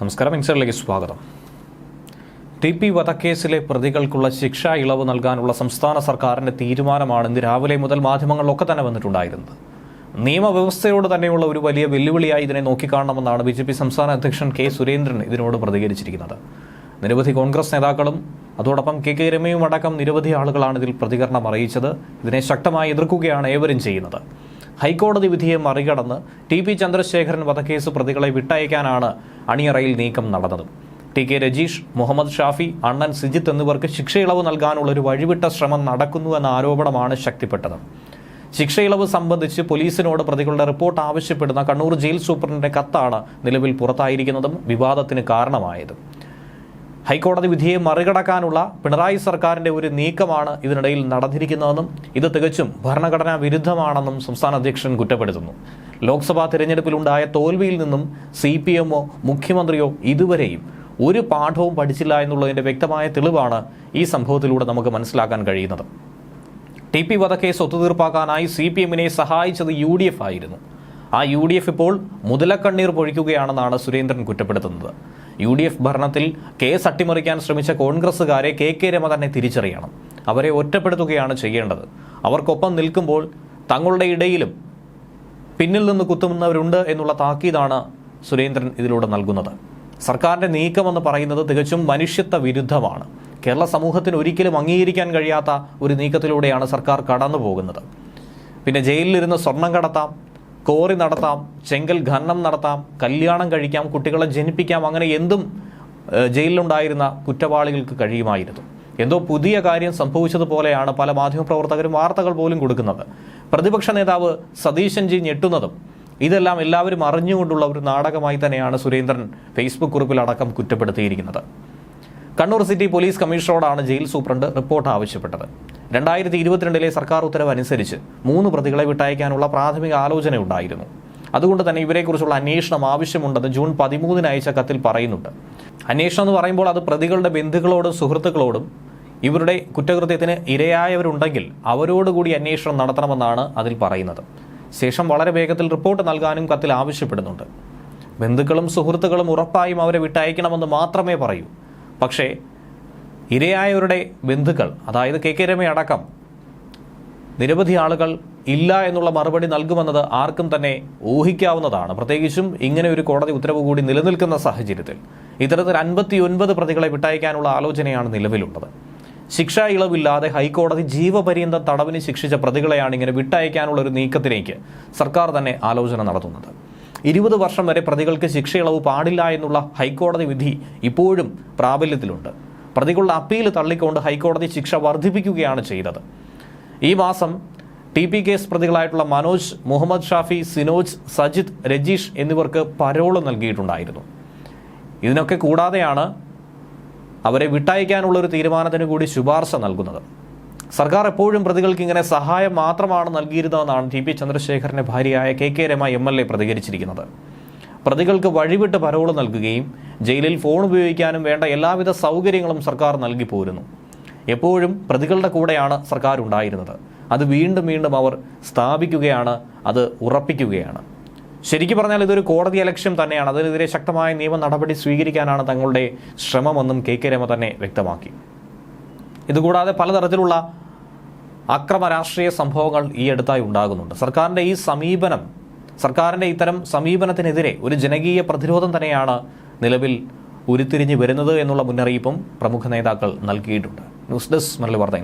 നമസ്കാരം മിക്സറിലേക്ക് സ്വാഗതം. T P വധക്കേസിലെ പ്രതികൾക്കുള്ള ശിക്ഷാ ഇളവ് നൽകാനുള്ള സംസ്ഥാന സർക്കാരിന്റെ തീരുമാനമാണ് ഇന്ന് രാവിലെ മുതൽ മാധ്യമങ്ങളിലൊക്കെ തന്നെ വന്നിട്ടുണ്ടായിരുന്നത്. നിയമവ്യവസ്ഥയോട് തന്നെയുള്ള ഒരു വലിയ വെല്ലുവിളിയായി ഇതിനെ നോക്കിക്കാണണമെന്നാണ് ബി ജെ പി സംസ്ഥാന അധ്യക്ഷൻ കെ സുരേന്ദ്രൻ ഇതിനോട് പ്രതികരിച്ചിരിക്കുന്നത്. നിരവധി കോൺഗ്രസ് നേതാക്കളും അതോടൊപ്പം കെ കെ രമയും അടക്കം നിരവധി ആളുകളാണ് ഇതിൽ പ്രതികരണം അറിയിച്ചത്. ഇതിനെ ശക്തമായി എതിർക്കുകയാണ് ഏവരും ചെയ്യുന്നത്. ഹൈക്കോടതി വിധിയെ മറികടന്ന് ടി പി ചന്ദ്രശേഖരൻ വധക്കേസ് പ്രതികളെ വിട്ടയക്കാനാണ് അണിയറയിൽ നീക്കം നടന്നത്. ടി കെ രജീഷ് മുഹമ്മദ് ഷാഫി അണ്ണൻ സിജിത്ത് എന്നിവർക്ക് ശിക്ഷയിളവ് നൽകാനുള്ള ഒരു വഴിവിട്ട ശ്രമം നടക്കുന്നുവെന്ന ആരോപണമാണ് ശക്തിപ്പെട്ടത്. ശിക്ഷയിളവ് സംബന്ധിച്ച് പോലീസിനോട് പ്രതികളുടെ റിപ്പോർട്ട് ആവശ്യപ്പെടുന്ന കണ്ണൂർ ജയിൽ സൂപ്രണ്ടിന്റെ കത്താണ് നിലവിൽ പുറത്തായിരിക്കുന്നതും വിവാദത്തിന് കാരണമായത്. ഹൈക്കോടതി വിധിയെ മറികടക്കാനുള്ള പിണറായി സർക്കാരിന്റെ ഒരു നീക്കമാണ് ഇതിനിടയിൽ നടന്നിരിക്കുന്നതെന്നും ഇത് തികച്ചും ഭരണഘടനാ വിരുദ്ധമാണെന്നും സംസ്ഥാന അധ്യക്ഷൻ കുറ്റപ്പെടുത്തുന്നു. ലോക്സഭാ തിരഞ്ഞെടുപ്പിലുണ്ടായ തോൽവിയിൽ നിന്നും സി പി എമ്മോ മുഖ്യമന്ത്രിയോ ഇതുവരെയും ഒരു പാഠവും പഠിച്ചില്ല എന്നുള്ളതിന്റെ വ്യക്തമായ തെളിവാണ് ഈ സംഭവത്തിലൂടെ നമുക്ക് മനസ്സിലാക്കാൻ കഴിയുന്നത്. ടി പി വധക്കേസ് ഒത്തുതീർപ്പാക്കാനായി സി പി എമ്മിനെ സഹായിച്ചത് യു ഡി എഫ് ആയിരുന്നു. ആ യു ഡി എഫ് ഇപ്പോൾ മുതലക്കണ്ണീർ പൊഴിക്കുകയാണെന്നാണ് സുരേന്ദ്രൻ കുറ്റപ്പെടുത്തുന്നത്. യു ഡി എഫ് ഭരണത്തിൽ കേസ് അട്ടിമറിക്കാൻ ശ്രമിച്ച കോൺഗ്രസ്സുകാരെ കെ കെ രമ തന്നെ തിരിച്ചറിയണം. അവരെ ഒറ്റപ്പെടുത്തുകയാണ് ചെയ്യേണ്ടത്. അവർക്കൊപ്പം നിൽക്കുമ്പോൾ തങ്ങളുടെ ഇടയിലും പിന്നിൽ നിന്ന് കുത്തുന്നവരുണ്ട് എന്നുള്ള താക്കീതാണ് സുരേന്ദ്രൻ ഇതിലൂടെ നൽകുന്നത്. സർക്കാരിന്റെ നീക്കമെന്ന് പറയുന്നത് തികച്ചും മനുഷ്യത്വ വിരുദ്ധമാണ്. കേരള സമൂഹത്തിന് ഒരിക്കലും അംഗീകരിക്കാൻ കഴിയാത്ത ഒരു നീക്കത്തിലൂടെയാണ് സർക്കാർ കടന്നു പോകുന്നത് പിന്നെ ജയിലിലിരുന്ന് സ്വർണം കടത്താം കോറി നടത്താം ചെങ്കൽ ഖനനം നടത്താം കല്യാണം കഴിക്കാം കുട്ടികളെ ജനിപ്പിക്കാം അങ്ങനെ എന്തും ജയിലിലുണ്ടായിരുന്ന കുറ്റവാളികൾക്ക് കഴിയുമായിരുന്നു. എന്തോ പുതിയ കാര്യം സംഭവിച്ചതുപോലെയാണ് പല മാധ്യമപ്രവർത്തകരും വാർത്തകൾ പോലും കൊടുക്കുന്നത്. പ്രതിപക്ഷ നേതാവ് സതീശൻ ജി ഞെട്ടുന്നതും ഇതെല്ലാം എല്ലാവരും അറിഞ്ഞുകൊണ്ടുള്ള ഒരു നാടകമായി തന്നെയാണ് സുരേന്ദ്രൻ ഫേസ്ബുക്ക് കുറിപ്പിലടക്കം കുറ്റപ്പെടുത്തിയിരിക്കുന്നത്. കണ്ണൂർ സിറ്റി പോലീസ് കമ്മീഷണറോടാണ് ജയിൽ സൂപ്രണ്ട് റിപ്പോർട്ട് ആവശ്യപ്പെട്ടത്. രണ്ടായിരത്തി ഇരുപത്തിരണ്ടിലെ സർക്കാർ ഉത്തരവ് അനുസരിച്ച് മൂന്ന് പ്രതികളെ വിട്ടയക്കാനുള്ള പ്രാഥമിക ആലോചനയുണ്ടായിരുന്നു. അതുകൊണ്ട് തന്നെ ഇവരെക്കുറിച്ചുള്ള അന്വേഷണം ആവശ്യമുണ്ടെന്ന് ജൂൺ പതിമൂന്നിന് അയച്ച കത്തിൽ പറയുന്നുണ്ട്. അന്വേഷണം എന്ന് പറയുമ്പോൾ അത് പ്രതികളുടെ ബന്ധുക്കളോടും സുഹൃത്തുക്കളോടും ഇവരുടെ കുറ്റകൃത്യത്തിന് ഇരയായവരുണ്ടെങ്കിൽ അവരോടുകൂടി അന്വേഷണം നടത്തണമെന്നാണ് അതിൽ പറയുന്നത്. ശേഷം വളരെ വേഗത്തിൽ റിപ്പോർട്ട് നൽകാനും കത്തിൽ ആവശ്യപ്പെടുന്നുണ്ട്. ബന്ധുക്കളും സുഹൃത്തുക്കളും ഉറപ്പായും അവരെ വിട്ടയക്കണമെന്ന് മാത്രമേ പറയൂ. പക്ഷേ ഇരയായവരുടെ ബന്ധുക്കൾ അതായത് കെ കെ രമ അടക്കം നിരവധി ആളുകൾ ഇല്ല എന്നുള്ള മറുപടി നൽകുമെന്നത് ആർക്കും തന്നെ ഊഹിക്കാവുന്നതാണ്. പ്രത്യേകിച്ചും ഇങ്ങനെ ഒരു കോടതി ഉത്തരവ് കൂടി നിലനിൽക്കുന്ന സാഹചര്യത്തിൽ. ഇത്തരത്തിൽ അൻപത്തി ഒൻപത് പ്രതികളെ വിട്ടയക്കാനുള്ള ആലോചനയാണ് നിലവിലുള്ളത്. ശിക്ഷാ ഇളവില്ലാതെ ഹൈക്കോടതി ജീവപര്യന്തം തടവിന് ശിക്ഷിച്ച പ്രതികളെയാണ് ഇങ്ങനെ വിട്ടയക്കാനുള്ള ഒരു നീക്കത്തിലേക്ക് സർക്കാർ തന്നെ ആലോചന നടത്തുന്നത്. ഇരുപത് വർഷം വരെ പ്രതികൾക്ക് ശിക്ഷ ഇളവ് പാടില്ല എന്നുള്ള ഹൈക്കോടതി വിധി ഇപ്പോഴും പ്രാബല്യത്തിലുണ്ട്. പ്രതികളുടെ അപ്പീൽ തള്ളിക്കൊണ്ട് ഹൈക്കോടതി ശിക്ഷ വർദ്ധിപ്പിക്കുകയാണ് ചെയ്തത്. ഈ മാസം ടി പി കേസ് പ്രതികളായിട്ടുള്ള മനോജ് മുഹമ്മദ് ഷാഫി സിനോജ് സജിത് രജീഷ് എന്നിവർക്ക് പരോൾ നൽകിയിട്ടുണ്ടായിരുന്നു. ഇതിനൊക്കെ കൂടാതെയാണ് അവരെ വിട്ടയക്കാനുള്ള ഒരു തീരുമാനത്തിന് കൂടി ശുപാർശ നൽകുന്നത്. സർക്കാർ എപ്പോഴും പ്രതികൾക്ക് ഇങ്ങനെ സഹായം മാത്രമാണ് നൽകിയിരുന്നതെന്നാണ് ടി പി ചന്ദ്രശേഖരന്റെ ഭാര്യയായ K K Rema M L A പ്രതികരിച്ചിരിക്കുന്നത്. പ്രതികൾക്ക് വഴിവിട്ട് പരോൾ നൽകുകയും ജയിലിൽ ഫോൺ ഉപയോഗിക്കാനും വേണ്ട എല്ലാവിധ സൗകര്യങ്ങളും സർക്കാർ നൽകി പോരുന്നു. എപ്പോഴും പ്രതികളുടെ കൂടെയാണ് സർക്കാർ ഉണ്ടായിരുന്നത്. അത് വീണ്ടും വീണ്ടും അവർ സ്ഥാപിക്കുകയാണ് അത് ഉറപ്പിക്കുകയാണ്. ശരിക്കും പറഞ്ഞാൽ ഇതൊരു കോടതി അലക്ഷ്യം തന്നെയാണ്. അതിനെതിരെ ശക്തമായ നിയമ നടപടി സ്വീകരിക്കാനാണ് തങ്ങളുടെ ശ്രമമെന്നും കെ കെ രമ തന്നെ വ്യക്തമാക്കി. ഇതുകൂടാതെ പലതരത്തിലുള്ള അക്രമ രാഷ്ട്രീയ സംഭവങ്ങൾ ഈ അടുത്തായി ഉണ്ടാകുന്നുണ്ട്. സർക്കാരിന്റെ ഈ സമീപനം സർക്കാരിന്റെ ഇത്തരം സമീപനത്തിനെതിരെ ഒരു ജനകീയ പ്രതിരോധം തന്നെയാണ് നിലവിൽ ഉരുത്തിരിഞ്ഞ് വരുന്നത് എന്നുള്ള മുന്നറിയിപ്പും പ്രമുഖ നേതാക്കൾ നൽകിയിട്ടുണ്ട്. ന്യൂസ് ഡെസ്ക് മുരളി വാർത്ത